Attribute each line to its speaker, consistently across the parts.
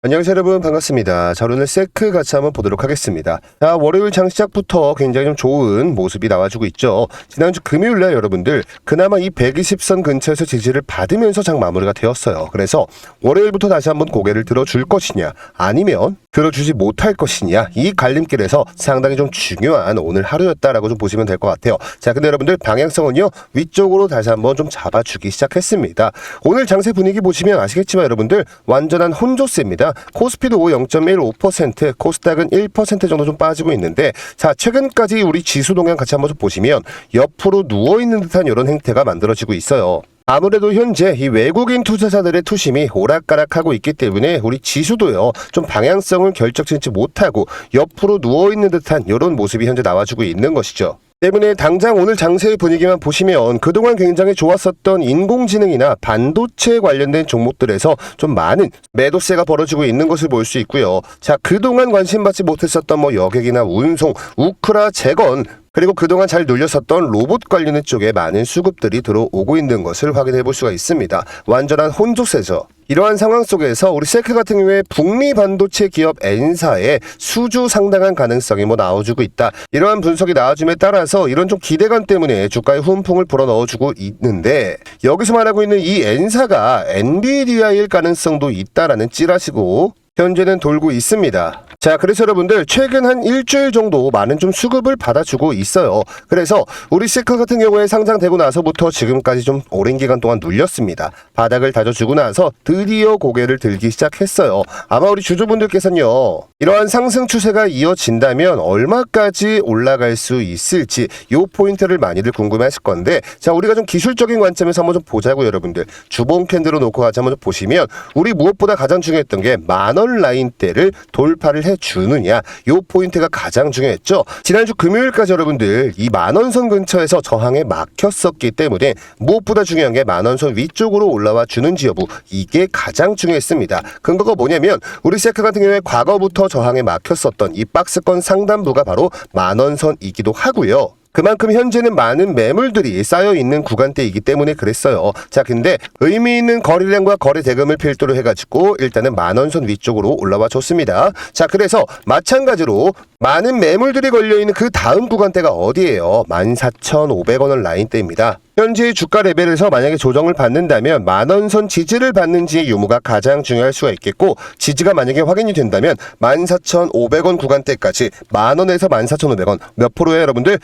Speaker 1: 안녕하세요 여러분 반갑습니다. 자 오늘 세크 같이 한번 보도록 하겠습니다. 자 월요일 장 시작부터 굉장히 좀 좋은 모습이 나와주고 있죠. 지난주 금요일날 여러분들 그나마 이 120선 근처에서 지지를 받으면서 장 마무리가 되었어요. 그래서 월요일부터 다시 한번 고개를 들어줄 것이냐 아니면 들어주지 못할 것이냐 이 갈림길에서 상당히 좀 중요한 오늘 하루였다라고 좀 보시면 될 것 같아요. 자 근데 여러분들 방향성은요 위쪽으로 다시 한번 좀 잡아주기 시작했습니다. 오늘 장세 분위기 보시면 아시겠지만 여러분들 완전한 혼조세입니다. 코스피도 0.15%, 코스닥은 1% 정도 좀 빠지고 있는데 자 최근까지 우리 지수 동향 같이 한번 좀 보시면 옆으로 누워 있는 듯한 이런 행태가 만들어지고 있어요. 아무래도 현재 이 외국인 투자자들의 투심이 오락가락하고 있기 때문에 우리 지수도요 좀 방향성을 결정짓지 못하고 옆으로 누워 있는 듯한 이런 모습이 현재 나와주고 있는 것이죠. 때문에 당장 오늘 장세의 분위기만 보시면 그동안 굉장히 좋았었던 인공지능이나 반도체 관련된 종목들에서 좀 많은 매도세가 벌어지고 있는 것을 볼 수 있고요. 자, 그동안 관심받지 못했었던 뭐 여객이나 운송, 우크라, 재건 그리고 그동안 잘 눌렸었던 로봇 관련된 쪽에 많은 수급들이 들어오고 있는 것을 확인해 볼 수가 있습니다. 완전한 혼조세죠. 이러한 상황 속에서 우리 세크 같은 경우에 북미 반도체 기업 N사의 수주 상당한 가능성이 뭐 나와주고 있다. 이러한 분석이 나와줌에 따라서 이런 좀 기대감 때문에 주가에 훈풍을 불어 넣어주고 있는데 여기서 말하고 있는 이 N사가 엔비디아일 가능성도 있다라는 찌라시고 현재는 돌고 있습니다. 자, 그래서 여러분들 최근 한 일주일 정도 많은 좀 수급을 받아주고 있어요. 그래서 우리 시카 같은 경우에 상장되고 나서부터 지금까지 좀 오랜 기간 동안 눌렸습니다. 바닥을 다져주고 나서 드디어 고개를 들기 시작했어요. 아마 우리 주주분들께서는요. 이러한 상승 추세가 이어진다면 얼마까지 올라갈 수 있을지 요 포인트를 많이들 궁금해하실 건데 자, 우리가 좀 기술적인 관점에서 한번 좀 보자고 여러분들. 주봉 캔들로 놓고 같이 한번 좀 보시면 우리 무엇보다 가장 중요했던 게 만원 라인대를 돌파를 해 주느냐 요 포인트가 가장 중요했죠. 지난주 금요일까지 여러분들 이 만원선 근처에서 저항에 막혔었기 때문에 무엇보다 중요한 게 만원선 위쪽으로 올라와 주는지 여부 이게 가장 중요했습니다. 근거가 뭐냐면 우리 세크 같은 경우에 과거부터 저항에 막혔었던 이 박스권 상단부가 바로 만원선이기도 하고요. 그만큼 현재는 많은 매물들이 쌓여 있는 구간대이기 때문에 그랬어요. 자, 근데 의미 있는 거래량과 거래 대금을 필두로 해가지고 일단은 만원선 위쪽으로 올라와 줬습니다. 자, 그래서 마찬가지로 많은 매물들이 걸려 있는 그 다음 구간대가 어디예요? 14,500원원 라인대입니다. 현재 주가 레벨에서 만약에 조정을 받는다면 만원선 지지를 받는지의 유무가 가장 중요할 수가 있겠고 지지가 만약에 확인이 된다면 14,500원 구간대까지 만원에서 14,500원 몇 프로예요 여러분들?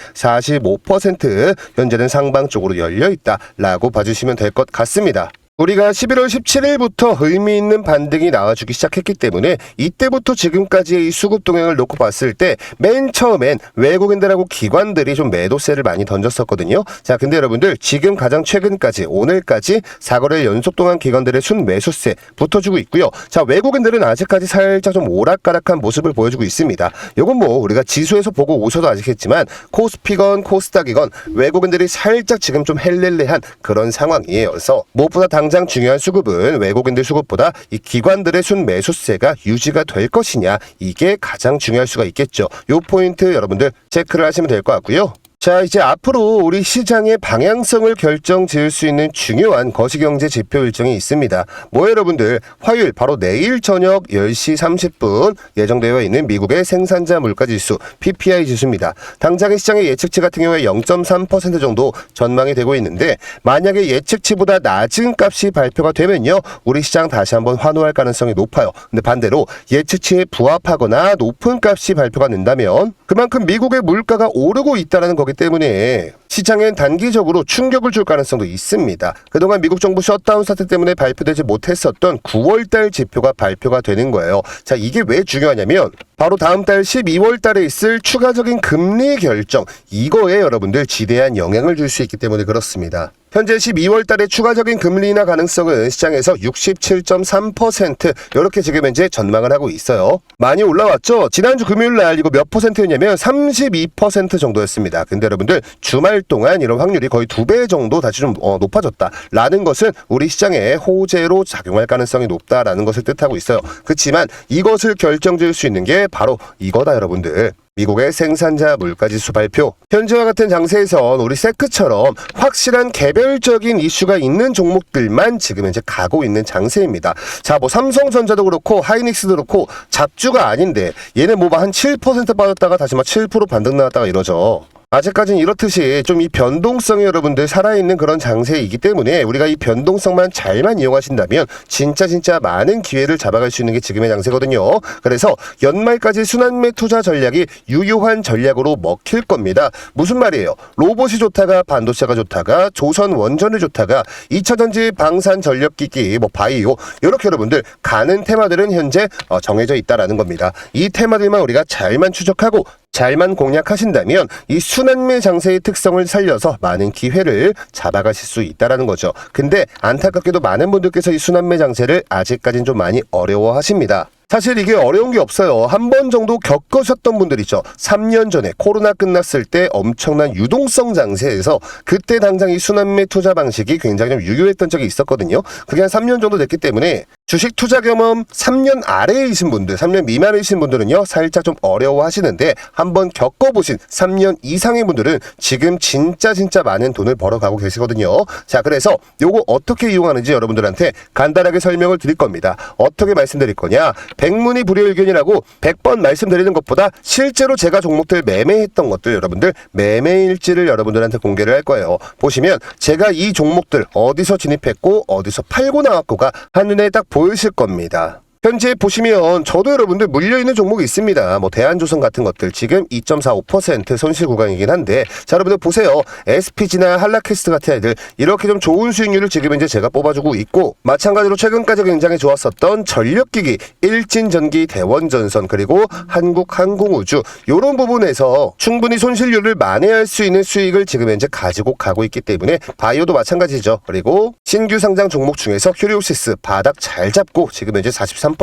Speaker 1: 45% 현재는 상방 쪽으로 열려 있다라고 봐주시면 될 것 같습니다. 우리가 11월 17일부터 의미 있는 반등이 나와주기 시작했기 때문에 이때부터 지금까지의 이 수급 동향을 놓고 봤을 때 맨 처음엔 외국인들하고 기관들이 좀 매도세를 많이 던졌었거든요. 자, 근데 여러분들 지금 가장 최근까지 오늘까지 사거래 연속 동안 기관들의 순 매수세 붙어주고 있고요. 자, 외국인들은 아직까지 살짝 좀 오락가락한 모습을 보여주고 있습니다. 요건 뭐 우리가 지수에서 보고 오셔도 아시겠지만 코스피건 코스닥이건 외국인들이 살짝 지금 좀 헬렐레한 그런 상황이에요. 그래서 무엇보다 당장 중요한 수급은 외국인들 수급보다 이 기관들의 순 매수세가 유지가 될 것이냐 이게 가장 중요할 수가 있겠죠. 요 포인트 여러분들 체크를 하시면 될 것 같고요. 자, 이제 앞으로 우리 시장의 방향성을 결정 지을 수 있는 중요한 거시경제 지표 일정이 있습니다. 뭐 여러분들, 화요일 바로 내일 저녁 10시 30분 예정되어 있는 미국의 생산자 물가 지수 PPI 지수입니다. 당장의 시장의 예측치 같은 경우에 0.3% 정도 전망이 되고 있는데 만약에 예측치보다 낮은 값이 발표가 되면요. 우리 시장 다시 한번 환호할 가능성이 높아요. 근데 반대로 예측치에 부합하거나 높은 값이 발표가 된다면 그만큼 미국의 물가가 오르고 있다는 거기 때문에 시장엔 단기적으로 충격을 줄 가능성도 있습니다. 그동안 미국 정부 셧다운 사태 때문에 발표되지 못했었던 9월달 지표가 발표가 되는 거예요. 자, 이게 왜 중요하냐면 바로 다음 달 12월 달에 있을 추가적인 금리 결정 이거에 여러분들 지대한 영향을 줄 수 있기 때문에 그렇습니다. 현재 12월 달에 추가적인 금리 인하 가능성은 시장에서 67.3% 이렇게 지금 현재 전망을 하고 있어요. 많이 올라왔죠? 지난주 금요일 날 이거 몇 퍼센트였냐면 32% 정도였습니다. 근데 여러분들 주말 동안 이런 확률이 거의 두 배 정도 다시 좀 어, 높아졌다라는 것은 우리 시장에 호재로 작용할 가능성이 높다라는 것을 뜻하고 있어요. 그렇지만 이것을 결정지을 수 있는 게 바로 이거다 여러분들. 미국의 생산자 물가지수 발표. 현재와 같은 장세에선 우리 세크처럼 확실한 개별적인 이슈가 있는 종목들만 지금 현재 가고 있는 장세입니다. 자, 뭐 삼성전자도 그렇고 하이닉스도 그렇고 잡주가 아닌데 얘네 뭐 한 7% 빠졌다가 다시 막 7% 반등 나왔다가 이러죠. 아직까지는 이렇듯이 좀 이 변동성이 여러분들 살아있는 그런 장세이기 때문에 우리가 이 변동성만 잘만 이용하신다면 진짜 진짜 많은 기회를 잡아갈 수 있는 게 지금의 장세거든요. 그래서 연말까지 순환매 투자 전략이 유효한 전략으로 먹힐 겁니다. 무슨 말이에요? 로봇이 좋다가 반도체가 좋다가 조선 원전이 좋다가 2차전지 방산 전력기기 뭐 바이오 이렇게 여러분들 가는 테마들은 현재 어, 정해져 있다라는 겁니다. 이 테마들만 우리가 잘만 추적하고 잘만 공략하신다면 이 순환매 장세의 특성을 살려서 많은 기회를 잡아가실 수 있다라는 거죠. 근데 안타깝게도 많은 분들께서 이 순환매 장세를 아직까지는 좀 많이 어려워하십니다. 사실 이게 어려운 게 없어요. 한 번 정도 겪으셨던 분들 있죠. 3년 전에 코로나 끝났을 때 엄청난 유동성 장세에서 그때 당장 이 순환매 투자 방식이 굉장히 좀 유효했던 적이 있었거든요. 그게 한 3년 정도 됐기 때문에 주식 투자 경험 3년 아래이신 분들, 3년 미만이신 분들은요, 살짝 좀 어려워하시는데 한번 겪어보신 3년 이상의 분들은 지금 진짜 진짜 많은 돈을 벌어가고 계시거든요. 자, 그래서 요거 어떻게 이용하는지 여러분들한테 간단하게 설명을 드릴 겁니다. 어떻게 말씀드릴 거냐? 백문이 불여일견이라고 100번 말씀드리는 것보다 실제로 제가 종목들 매매했던 것들 여러분들 매매일지를 여러분들한테 공개를 할 거예요. 보시면 제가 이 종목들 어디서 진입했고 어디서 팔고 나왔고가 한눈에 딱 보이실 겁니다. 현재 보시면 저도 여러분들 물려있는 종목이 있습니다. 뭐 대한조선 같은 것들 지금 2.45% 손실 구간이긴 한데 자 여러분들 보세요. SPG나 한라캐스트 같은 애들 이렇게 좀 좋은 수익률을 지금 이제 제가 뽑아주고 있고 마찬가지로 최근까지 굉장히 좋았었던 전력기기 일진전기 대원전선 그리고 한국항공우주 이런 부분에서 충분히 손실률을 만회할 수 있는 수익을 지금 현재 가지고 가고 있기 때문에 바이오도 마찬가지죠. 그리고 신규 상장 종목 중에서 휴리오시스 바닥 잘 잡고 지금 현재 43%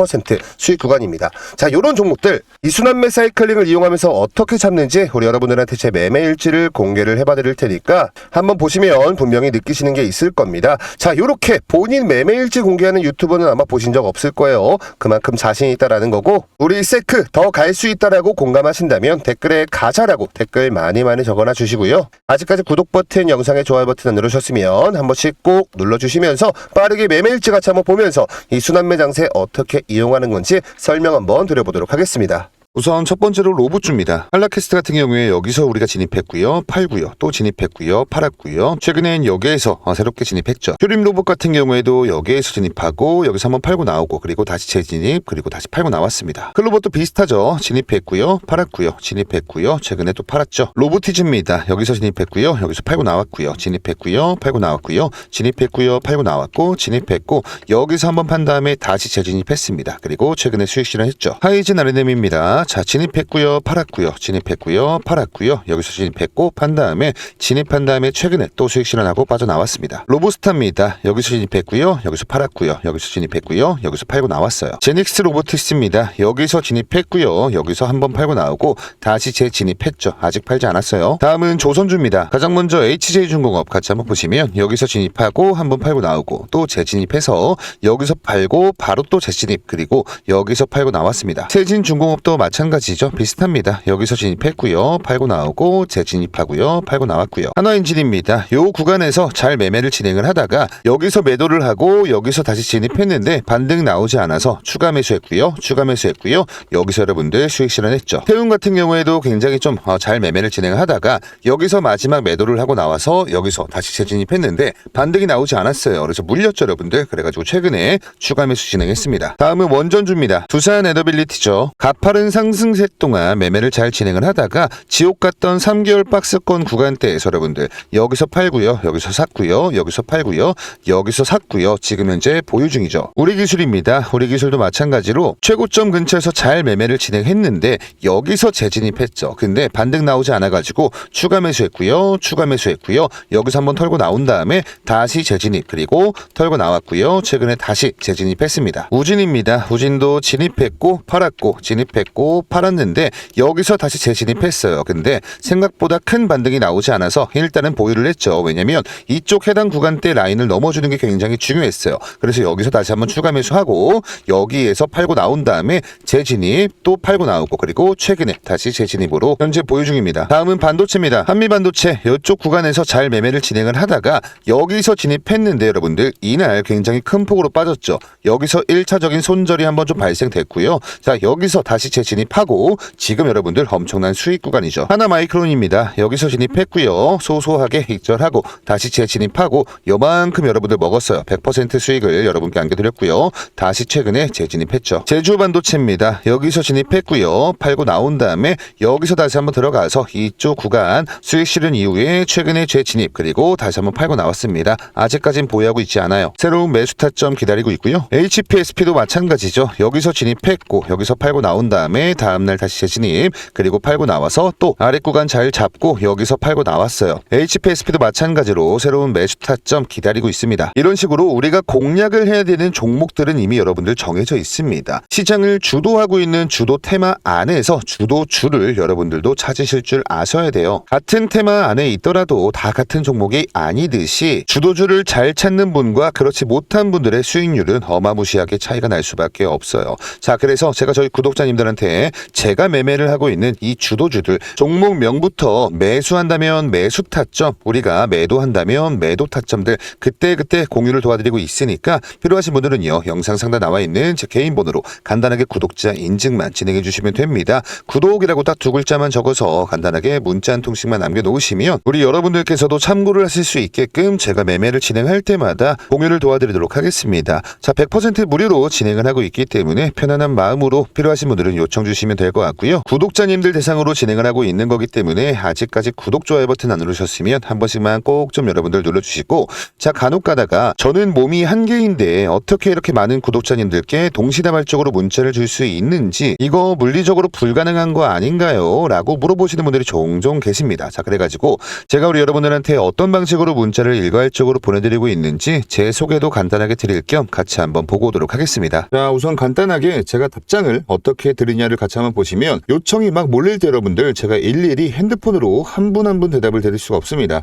Speaker 1: 수익 구간입니다. 자, 이런 종목들 이 순환 매 사이클링을 이용하면서 어떻게 잡는지 우리 여러분들한테 제 매매 일지를 공개를 해봐 드릴 테니까 한번 보시면 분명히 느끼시는 게 있을 겁니다. 자, 요렇게 본인 매매 일지 공개하는 유튜버는 아마 보신 적 없을 거예요. 그만큼 자신이 있다라는 거고 우리 세크 더 갈 수 있다라고 공감하신다면 댓글에 가자라고 댓글 많이 많이 적어놔 주시고요. 아직까지 구독 버튼, 영상의 좋아요 버튼 안 누르셨으면 한 번씩 꼭 눌러주시면서 빠르게 매매 일지 같이 한번 보면서 이 순환매 장세 어떻게 이용하는 건지 설명 한번 드려보도록 하겠습니다.
Speaker 2: 우선 첫 번째로 로봇주입니다. 한라캐스트 같은 경우에 여기서 우리가 진입했고요. 팔고요. 또 진입했고요. 팔았고요. 최근엔 여기에서 어, 새롭게 진입했죠. 휴림 로봇 같은 경우에도 여기에서 진입하고 여기서 한번 팔고 나오고 그리고 다시 재진입 그리고 다시 팔고 나왔습니다. 클로봇도 비슷하죠. 진입했고요. 팔았고요. 진입했고요. 최근에 또 팔았죠. 로보티즈입니다. 여기서 진입했고요. 여기서 팔고 나왔고요. 진입했고요. 팔고 나왔고요. 진입했고요. 팔고 나왔고 진입했고 여기서 한번 판 다음에 다시 재진입했습니다. 그리고 최근에 수익 실현했죠. 하이진 아르넴입니다. 자, 진입했고요. 팔았고요. 진입했고요. 팔았고요. 여기서 진입했고 판 다음에 진입한 다음에 최근에 또 수익 실현하고 빠져나왔습니다. 로보스타입니다. 여기서 진입했고요. 여기서 팔았고요. 여기서 진입했고요. 여기서 팔고 나왔어요. 제닉스 로보티스입니다. 여기서 진입했고요. 여기서 한번 팔고 나오고 다시 재진입했죠. 아직 팔지 않았어요. 다음은 조선주입니다. 가장 먼저 HJ중공업 같이 한번 보시면 여기서 진입하고 한번 팔고 나오고 또 재진입해서 여기서 팔고 바로 또 재진입 그리고 여기서 팔고 나왔습니다. 세진중공업도 마찬가지 죠. 비슷합니다. 여기서 진입했고요. 팔고 나오고 재진입하고요. 팔고 나왔고요. 하나엔진입니다. 요 구간에서 잘 매매를 진행을 하다가 여기서 매도를 하고 여기서 다시 진입했는데 반등 나오지 않아서 추가 매수했고요. 추가 매수했고요. 여기서 여러분들 수익 실현했죠. 태웅 같은 경우에도 굉장히 좀 잘 매매를 진행하다가 여기서 마지막 매도를 하고 나와서 여기서 다시 재진입했는데 반등이 나오지 않았어요. 그래서 물렸죠, 여러분들. 그래가지고 최근에 추가 매수 진행했습니다. 다음은 원전주입니다. 두산 에더빌리티죠. 가파른 상 승세 동안 매매를 잘 진행을 하다가 지옥 같던 3개월 박스권 구간대에서 여러분들 여기서 팔고요. 여기서 샀고요. 여기서 팔고요. 여기서 샀고요. 지금 현재 보유 중이죠. 우리 기술입니다. 우리 기술도 마찬가지로 최고점 근처에서 잘 매매를 진행했는데 여기서 재진입했죠. 근데 반등 나오지 않아가지고 추가 매수했고요. 추가 매수했고요. 여기서 한번 털고 나온 다음에 다시 재진입 그리고 털고 나왔고요. 최근에 다시 재진입했습니다. 우진입니다. 우진도 진입했고 팔았고 진입했고 팔았는데 여기서 다시 재진입했어요. 근데 생각보다 큰 반등이 나오지 않아서 일단은 보유를 했죠. 왜냐면 이쪽 해당 구간대 라인을 넘어주는 게 굉장히 중요했어요. 그래서 여기서 다시 한번 추가 매수하고 여기에서 팔고 나온 다음에 재진입 또 팔고 나오고 그리고 최근에 다시 재진입으로 현재 보유 중입니다. 다음은 반도체입니다. 한미 반도체 이쪽 구간에서 잘 매매를 진행을 하다가 여기서 진입했는데 여러분들 이날 굉장히 큰 폭으로 빠졌죠. 여기서 1차적인 손절이 한번 좀 발생됐고요. 자 여기서 다시 재진입 하고 지금 여러분들 엄청난 수익 구간이죠. 하나 마이크론입니다. 여기서 진입했고요. 소소하게 익절하고 다시 재진입하고 요만큼 여러분들 먹었어요. 100% 수익을 여러분께 안겨드렸고요. 다시 최근에 재진입했죠. 제주 반도체입니다. 여기서 진입했고요. 팔고 나온 다음에 여기서 다시 한번 들어가서 이쪽 구간 수익 실현 이후에 최근에 재진입 그리고 다시 한번 팔고 나왔습니다. 아직까진 보유하고 있지 않아요. 새로운 매수 타점 기다리고 있고요. HPSP도 마찬가지죠. 여기서 진입했고 여기서 팔고 나온 다음에 다음날 다시 재진입 그리고 팔고 나와서 또 아래 구간 잘 잡고 여기서 팔고 나왔어요. HPSP도 마찬가지로 새로운 매수 타점 기다리고 있습니다. 이런 식으로 우리가 공략을 해야 되는 종목들은 이미 여러분들 정해져 있습니다. 시장을 주도하고 있는 주도 테마 안에서 주도 주를 여러분들도 찾으실 줄 아셔야 돼요. 같은 테마 안에 있더라도 다 같은 종목이 아니듯이 주도주를 잘 찾는 분과 그렇지 못한 분들의 수익률은 어마무시하게 차이가 날 수밖에 없어요. 자, 그래서 제가 저희 구독자님들한테 제가 매매를 하고 있는 이 주도주들 종목명부터 매수한다면 매수 타점, 우리가 매도한다면 매도 타점들 그때그때 공유를 도와드리고 있으니까 필요하신 분들은요. 영상 상단 나와 있는 제 개인 번호로 간단하게 구독자 인증만 진행해 주시면 됩니다. 구독이라고 딱 두 글자만 적어서 간단하게 문자 한 통씩만 남겨 놓으시면 우리 여러분들께서도 참고를 하실 수 있게끔 제가 매매를 진행할 때마다 공유를 도와드리도록 하겠습니다. 자, 100% 무료로 진행을 하고 있기 때문에 편안한 마음으로 필요하신 분들은 요청 주시면 될 것 같고요. 구독자님들 대상으로 진행을 하고 있는 거기 때문에 아직까지 구독, 좋아요 버튼 안 누르셨으면 한 번씩만 꼭 좀 여러분들 눌러주시고 자, 간혹 가다가 저는 몸이 한 개인데 어떻게 이렇게 많은 구독자님들께 동시다발적으로 문자를 줄 수 있는지 이거 물리적으로 불가능한 거 아닌가요? 라고 물어보시는 분들이 종종 계십니다. 자, 그래가지고 제가 우리 여러분들한테 어떤 방식으로 문자를 일괄적으로 보내드리고 있는지 제 소개도 간단하게 드릴 겸 같이 한번 보고 오도록 하겠습니다. 자, 우선 간단하게 제가 답장을 어떻게 드리냐를 같이 한번 보시면 요청이 막 몰릴 때 여러분들 제가 일일이 핸드폰으로 한 분 한 분 대답을 드릴 수가 없습니다.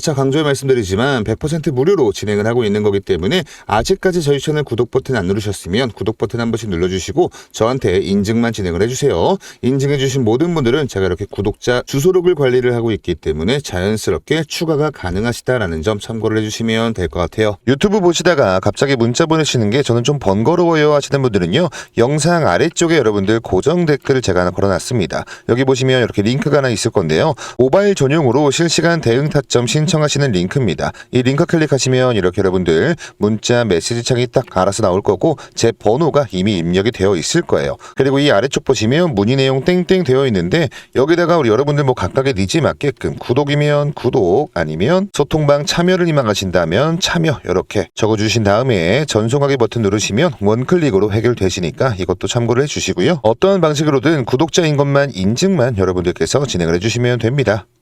Speaker 2: 재차 강조해 말씀드리지만 100% 무료로 진행을 하고 있는 거기 때문에 아직까지 저희 채널 구독 버튼 안 누르셨으면 구독 버튼 한 번씩 눌러주시고 저한테 인증만 진행을 해주세요. 인증해주신 모든 분들은 제가 이렇게 구독자 주소록을 관리를 하고 있기 때문에 자연스럽게 추가가 가능하시다라는 점 참고를 해주시면 될 것 같아요.
Speaker 1: 유튜브 보시다가 갑자기 문자 보내시는 게 저는 좀 번거로워요 하시는 분들은요 영상 아래쪽에 여러분들 고정 댓글을 제가 하나 걸어놨습니다 여기 보시면 이렇게 링크가 하나 있을 건데요 모바일 전용으로 실시간 대응 타점 신 청하시는 링크입니다 이 링크 클릭하시면 이렇게 여러분들 문자 메시지 창이 딱 알아서 나올 거고 제 번호가 이미 입력이 되어 있을 거예요 그리고 이 아래쪽 보시면 문의 내용 땡땡 되어 있는데 여기다가 우리 여러분들 뭐 각각의 니즈에 맞게끔 구독이면 구독 아니면 소통방 참여를 희망하신다면 참여 이렇게 적어주신 다음에 전송하기 버튼 누르시면 원클릭으로 해결되시니까 이것도 참고를 해주시고요. 어떠한 방식으로든 구독자인 것만 인증만 여러분들께서 진행을 해주시면 됩니다.